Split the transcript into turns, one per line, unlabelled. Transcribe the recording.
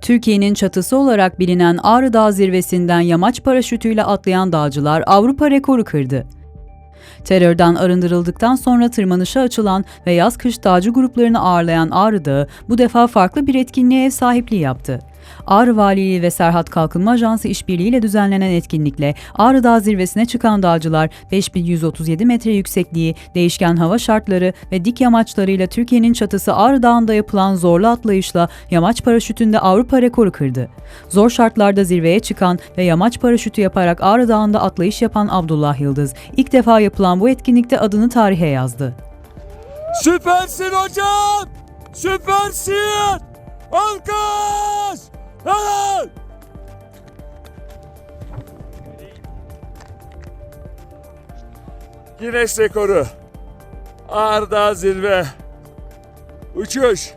Türkiye'nin çatısı olarak bilinen Ağrı Dağı zirvesinden yamaç paraşütüyle atlayan dağcılar Avrupa rekoru kırdı. Terörden arındırıldıktan sonra tırmanışa açılan ve yaz-kış dağcı gruplarını ağırlayan Ağrı Dağı bu defa farklı bir etkinliğe ev sahipliği yaptı. Ağrı Valiliği ve Serhat Kalkınma Ajansı işbirliğiyle düzenlenen etkinlikle Ağrı Dağı zirvesine çıkan dağcılar 5137 metre yüksekliği, değişken hava şartları ve dik yamaçlarıyla Türkiye'nin çatısı Ağrı Dağı'nda yapılan zorlu atlayışla yamaç paraşütünde Avrupa rekoru kırdı. Zor şartlarda zirveye çıkan ve yamaç paraşütü yaparak Ağrı Dağı'nda atlayış yapan Abdullah Yıldız ilk defa yapılan bu etkinlikte adını tarihe yazdı.
Süpersin hocam! Süpersin! Alkış! Guinness rekoru. Arda zirve. Uçuş.